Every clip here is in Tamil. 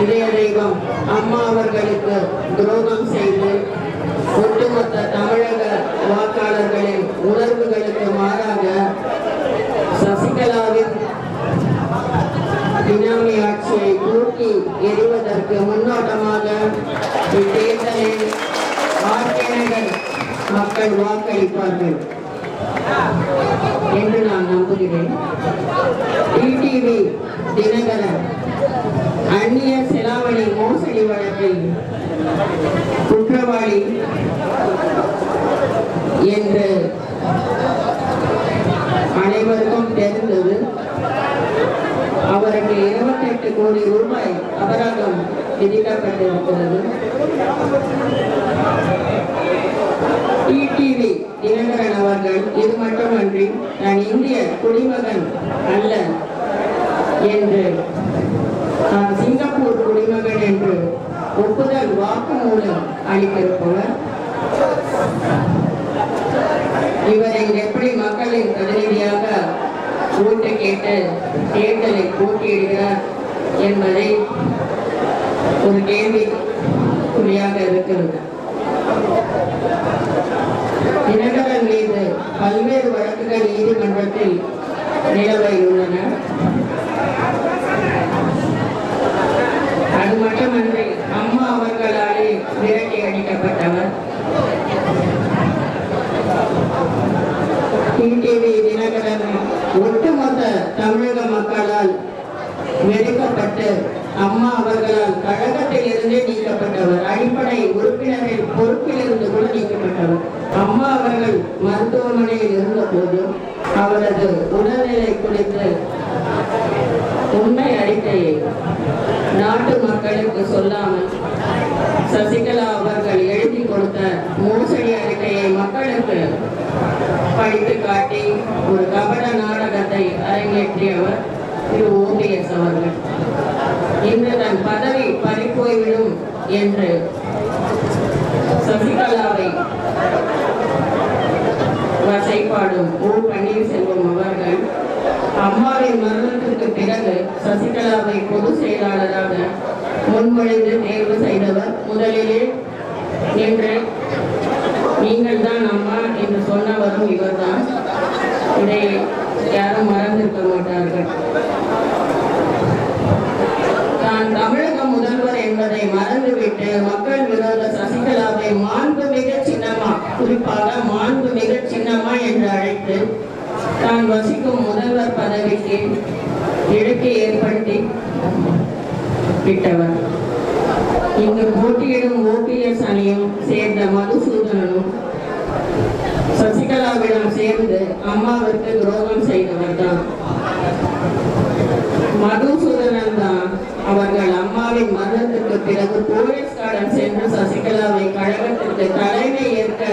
இதய தெய்வம் அம்மா அவர்களுக்கு துரோகம் செய்து ஒட்டுமொத்த தமிழக வாக்காளர்களின் உணர்வுகளுக்கு மாறாக சசிகலாவின் பினாமி ஆட்சியை கூட்டி எறிவதற்கு முன்னோட்டமாக இத்தேர்தலில் ஆர்கேனகர் மக்கள் வாக்களிப்பார்கள். என்று நான் நம்புகிறேன். டிடிவி தினகரன் அந்நிய செலாவணி மோசடி வழக்கில் குற்றவாளி என்று அனைவருக்கும் தெரிந்தது. அவருக்கு இருபத்தெட்டு கோடி ரூபாய் அபராதம் விதிக்கப்பட்டிருக்கிறது. டிடிவி தினகரன் அவர்கள் இது மட்டுமன்றி நான் இந்திய குடிமகன் அல்ல என்று நான் சிங்கப்பூர் குடிமகன் என்று ஒப்புதல் வாக்கு மூலம் அளித்திருப்பவர். இவரை எப்படி மக்களின் பிரதிநிதியாக ஓட்டு கேட்டு தேர்தலை போட்டியிடுகிறார் என்பதை ஒரு கேள்வி குறியாக இருக்கிறது தினகரன் மீது பல்வேறு வழக்குகள் நீதிமன்றத்தில் நிலவையுள்ளன அது மட்டுமன்றி அம்மா அவர்களாலே விரட்டி அடிக்கப்பட்டவர். டிடிவி தினகரன் ஒட்டுமொத்த தமிழக மக்களால் வெறுக்கப்பட்டு அம்மா அவர்களால் கழகத்தில் இருந்தே நீக்கப்பட்டவர். அடிப்படை உறுப்பினரில் பொறுப்பில் அவர்கள் மருத்துவமனையில் இருந்தபோது அவரது உடல்நிலை குறித்து உண்மை அறிக்கையை நாட்டு மக்களுக்கு சொல்லாமல் சசிகலா அவர்கள் எழுதி கொடுத்த மோசடி அறிக்கையை மக்களுக்கு படித்து காட்டி ஒரு கபட நாடகத்தை அரங்கேற்றியவர் திரு ஓபிஎஸ் அவர்கள். இன்று தன் பதவி பறிப்போய்விடும் என்று சசிகலாவை வசைப்பாடும் ஓ பன்னீர்செல்வம் அவர்கள் அம்மாவின் மரணத்திற்கு பிறகு சசிகலாவை பொதுச் செயலாளராக முன்மொழிந்து தேர்வு செய்தவர் முதலிலே நின்று நீங்கள் தான் அம்மா என்று சொன்னவரும் இவர்தான். இதை யாரும் மறந்திருக்க மாட்டார்கள். தான் தமிழக முதல்வர் என்பதை மறந்துவிட்டு மக்கள் விரோத சசிகலாவை மாண்புமிக சின்னமா குறிப்பாக என்று தான் வசிக்கும் முதல்வர் பதவிக்கு இழுக்கு ஏற்படுத்தி விட்டவர். இங்கு போட்டியிடும் ஓபிஎஸ் அணியும் சேர்ந்த மதுசூதனனும் சசிகலாவிடம் சேர்ந்து அம்மாவிற்கு துரோகம் செய்தவர் தான் மதுசூதனன் தான் அவர்கள் அம்மாவின் மரணத்துக்கு பிறகு போலீஸ் கார்டன் சென்று சசிகலாவை கழகத்திற்கு தலைமை ஏற்க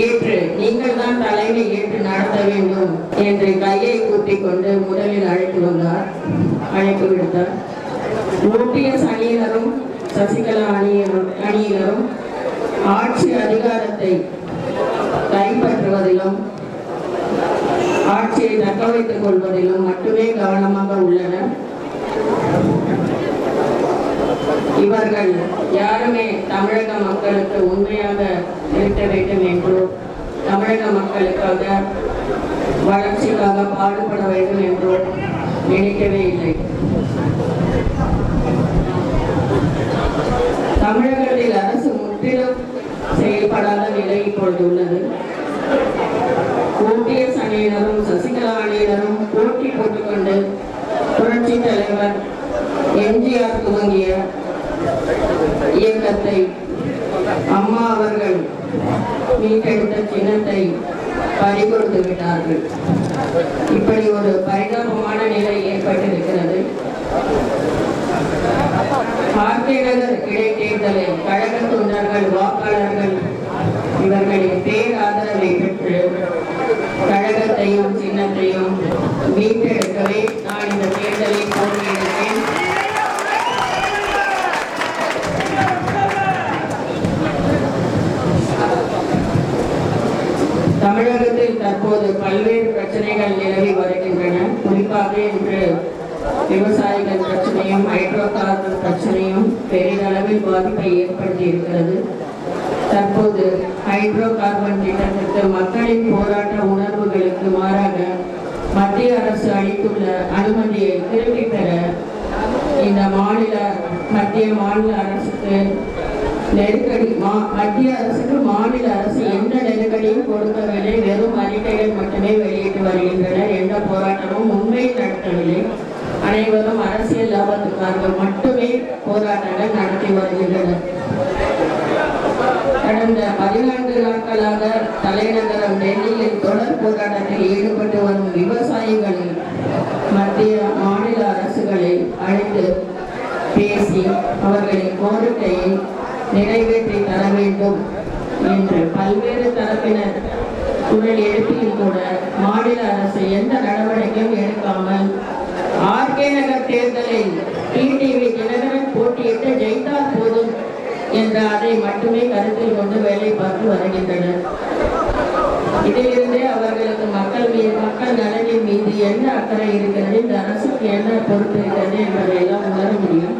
ஏற்று நீங்கள் தான் தலைமை ஏற்று நடத்த வேண்டும் என்று கையை கூட்டிக் கொண்டு முதலில் அழைத்து வந்தார். அழைப்பு விடுத்தார். ஓபிஎஸ் அணியினரும் சசிகலா அணியினரும் அணியினரும் ஆட்சி அதிகாரத்தை கைப்பற்றுவதிலும் ஆட்சியை தக்க வைத்துக் கொள்வதிலும் மட்டுமே கவனமாக உள்ளனர். இவர்கள் யாருமே தமிழக மக்களுக்கு உண்மையாக இருக்க வேண்டும் என்றோ தமிழக மக்களுக்காக வளர்ச்சிக்காக பாடுபட வேண்டும் என்றோ நினைக்கவே இல்லை. தமிழகத்தில் அரசு முற்றிலும் செயல்படாத நிலை இப்பொழுது உள்ளது. ஓபிஎஸ் அணியினரும் சசிகலா அணியினரும் போட்டி போட்டுக்கொண்டு புரட்சி தலைவர் எம்ஜிஆர் துவங்கிய இயக்கத்தை அம்மா அவர்கள் மீட்டெடுத்த சின்னத்தை பறிகொடுத்து விட்டார்கள் இப்படி ஒரு பரிதாபமான நிலை ஏற்பட்டிருக்கிறது. ஆர்கே இடைத்தேர்தலை கழக தொண்டர்கள் வாக்காளர்கள் இவர்களின் பேர் ஆதரவை பெற்று கழகத்தையும் சின்னத்தையும் மீட்டெடுக்கவே நான் இந்த தேர்தலில் போட்டியிடுகிறேன் தமிழகத்தில் தற்போது பல்வேறு பிரச்சனைகள் நிலவி வருகின்றன. குறிப்பாக இன்று விவசாயிகள் பிரச்சனையும் ஹைட்ரோ கார்பன் பிரச்சனையும் பெரிதளவில் பாதிப்பை ஏற்படுத்தி இருக்கிறது தற்போது ஹைட்ரோ கார்பன் திட்டத்திற்கு மக்களின் போராட்ட உணர்வுகளுக்கு மாறாக மத்திய அரசு அளித்துள்ள அனுமதியை திரும்பி பெற இந்த மாநில மத்திய மாநில அரசுக்கு நெருக்கடி மா- மத்திய அரசுக்கு மாநில அரசு எந்த நெருக்கடியும் கொடுக்கவில்லை. வெறும் அறிக்கைகள் மட்டுமே வெளியிட்டு வருகின்றனர் எந்த போராட்டமும் உண்மையில் நடத்தவில்லை. அனைவரும் அரசியல் லாபத்துக்காக மட்டுமே போராட்டங்கள் நடத்தி வருகின்றனர். கடந்த பதினான்கு நாட்களாக தலைநகரம் டெல்லியில் தொடர் போராட்டத்தில் ஈடுபட்டு வரும் விவசாயிகளை மத்திய மாநில அரசுகளை அழைத்து பேசி அவர்களின் கோரிக்கையை நிறைவேற்றி தர வேண்டும் என்று பல்வேறு தரப்பினர் குரல் எழுப்பியும் கூட மாநில அரசு எந்த நடவடிக்கையும் எடுக்காமல் ஆர்கே நகர் தேர்தலில் டிடிவி தினகரன் போட்டியிட்டு ஜெயித்தால் போதும் என்ற அதை மட்டுமே கருத்தில் கொண்டு வேலை பார்த்து வருகின்றனர். இதிலிருந்தே அவர்களுக்கு மக்கள் மீது மக்கள் நலனின் மீது என்ன அக்கறை இருக்கிறது இந்த அரசுக்கு என்ன பொறுப்பு இருக்கிறது என்பதையெல்லாம் உணர முடியும்.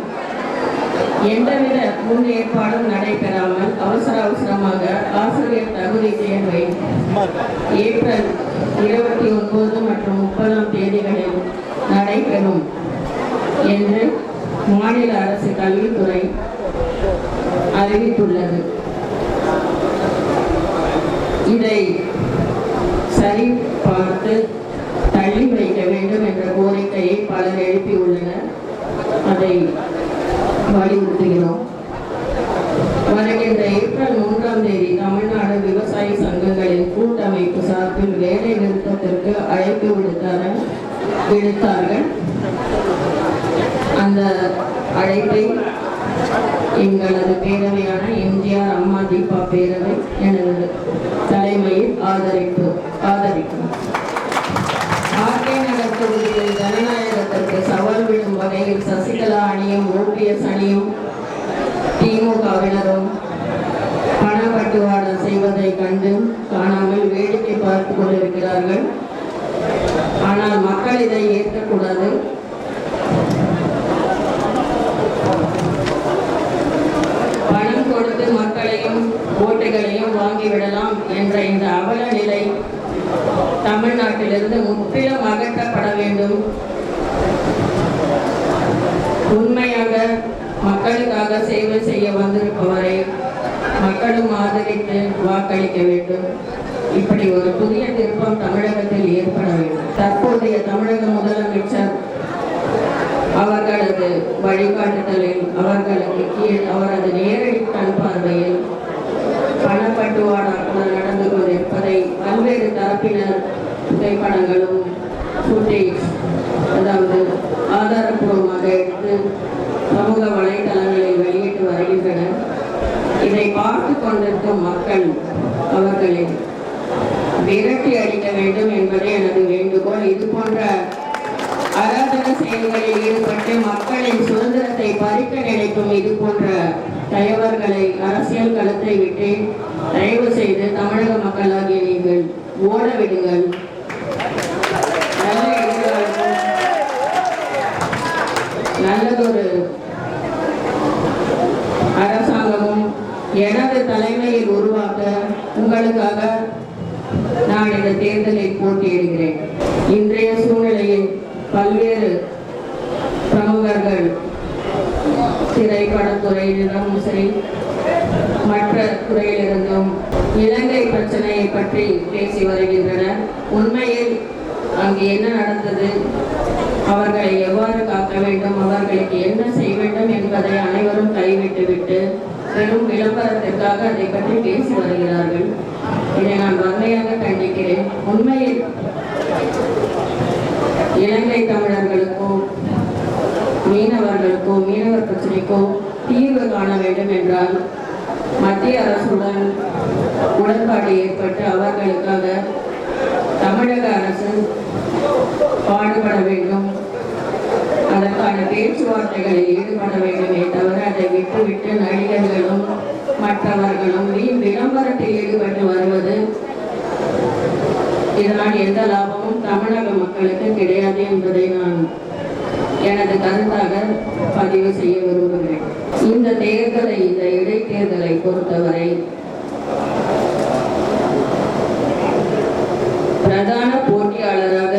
எந்தவித முன் ஏற்பாடும் நடைபெறாமல் அவசர அவசரமாக ஆசிரியர் தகுதி தேர்வை ஏப்ரல் இருபத்தி ஒன்பது மற்றும் முப்பதாம் தேதிகளில் நடைபெறும் என்று மாநில அரசு கல்வித்துறை அறிவித்துள்ளது. இதை சரி பார்த்து தள்ளி வைக்க வேண்டும் என்ற கோரிக்கையை பலர் எழுப்பியுள்ளனர். அதை வலியுறுத்துகிறோம் வருகின்ற ஏப்ரல் மூன்றாம் தேதி தமிழ்நாடு விவசாய சங்கங்களின் கூட்டமைப்பு சார்பில் வேலை நிறுத்தத்திற்கு அழைப்பு விடுத்தார விடுத்தார்கள். அந்த அழைப்பை எங்களது பேரவையான எம்ஜிஆர் அம்மா தீபா பேரவை எனது தலைமையில் ஆதரிப்பு ஆதரிக்கும் ஆர்கே நகர் தொகுதியில் ஜனநாயகத்திற்கு சவால் விடும் வகையில் சசிகலா அணியும் ஓபிஎஸ் அணியும் திமுகவினரும் நடப்பதை கண்டு காணாமல் வேடிக்கை பார்த்து கொண்டிருக்கிறார்கள். ஆனால் மக்கள் இதை ஏற்கக்கூடாது. பணம் கொடுத்து மக்களையும் ஓட்டுகளையும் வாங்கிவிடலாம் என்ற இந்த அவல நிலை தமிழ்நாட்டிலிருந்து முற்றிலும் அகற்றப்பட வேண்டும். உண்மையாக மக்களுக்காக சேவை செய்ய வந்திருப்பவரை மக்களும் ஆதரித்து வாக்களிக்க வேண்டும். இப்படி ஒரு புதிய திருப்பம் தமிழகத்தில் ஏற்பட வேண்டும். தற்போதைய தமிழக முதலமைச்சர் அவர்களது வழிகாட்டுதலில் அவர்களுக்கு கீழ் அவரது நேரடி கண் பார்வையில் பணப்பட்டுவாடாக்கள் நடந்து கொண்டிருப்பதை பல்வேறு தரப்பினர் புகைப்படங்களும் ஃபுட்டேஜ் அதாவது ஆதாரப்பூர்வமாக எடுத்து சமூக வலைதளங்களில் வெளியிட்டு வருகின்றனர். இதை பார்த்து கொண்டிருக்கும் மக்கள் அவர்களை விரட்டி அடிக்க வேண்டும் என்பதே எனது வேண்டுகோள். இது போன்ற அராஜக செயல்களில் ஈடுபட்டு மக்களின் சுதந்திரத்தை பறிக்க நினைக்கும் இது போன்ற தயவர்களை அரசியல் களத்தை விட்டு தயவு செய்து தமிழக மக்களாகிய நீங்கள் ஓட விடுங்கள். நல்ல நல்லதொரு அரசாங்கமும் எனது தலைமையில் உருவாக்க உங்களுக்காக நான் இந்த தேர்தலில் போட்டியிடுகிறேன். இன்றைய சூழ்நிலையில் பல்வேறு பிரமுகர்கள் திரைப்படத்துறையினரும் சரி மற்ற துறையிலிருந்தும் இலங்கை பிரச்சனையை பற்றி பேசி வருகின்றனர். உண்மையில் அங்கு என்ன நடந்தது? அவர்களை எவ்வாறு காக்க வேண்டும்? அவர்களுக்கு என்ன செய்ய வேண்டும் என்பதை அனைவரும் கைவிட்டுவிட்டு பெரும் விளம்பரத்திற்காக அதை பற்றி பேசி வருகிறார்கள். இதை நான் வன்மையாக கண்டிக்கிறேன். உண்மையில் இலங்கை தமிழர்களுக்கோ மீனவர்களுக்கோ மீனவர் பிரச்சனைக்கோ தீர்வு காண வேண்டும் என்றால் மத்திய அரசுடன் உடன்பாடு ஏற்பட்டு அவர்களுக்காக தமிழக அரசு பாடுபட வேண்டும். அதற்கான பேச்சுவார்த்தைகளை விளம்பரத்தில் வருவது. இதனால் எந்த லாபமும் தமிழக மக்களுக்கு கிடையாது என்பதை நான் எனது கருத்தாக பதிவு செய்ய விரும்புகிறேன். இந்த தேர்தலை இந்த இடைத்தேர்தலை பொறுத்தவரை பிரதான போட்டியாளராக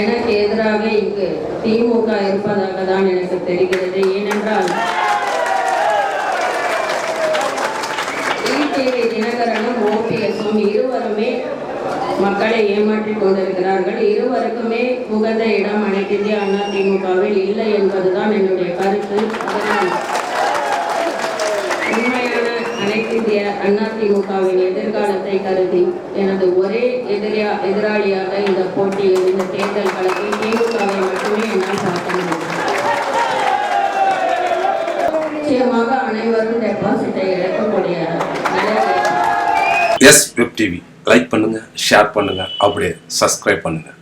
எனக்கு எதிராக இங்கு திமுக இருப்பதாக தான் எனக்கு தெரிகிறது. ஏனென்றால் இருவருமே மக்களை ஏமாற்றிக் கொண்டிருக்கிறார்கள். இருவருக்குமே உகந்த இடம் அனைத்திந்திய அண்ணா திமுகவில் இல்லை என்பதுதான் என்னுடைய கருத்து. அதனால் உண்மையான அனைத்திந்திய அண்ணா திமுகவின் எதிர்காலத்தை கருதி எனது ஒரே எதிரியா எதிராளியாக இந்த போட்டியில் இந்த தேர்தல் களத்தில் திமுகவை மட்டுமே என்னால் பார்க்க முடியும். நிச்சயமாக அனைவரும் டெபாசிட்டை இழக்கக்கூடிய எஸ் வெப் டிவி லைக் பண்ணுங்கள் ஷேர் பண்ணுங்கள் அப்படியே சப்ஸ்கிரைப் பண்ணுங்கள்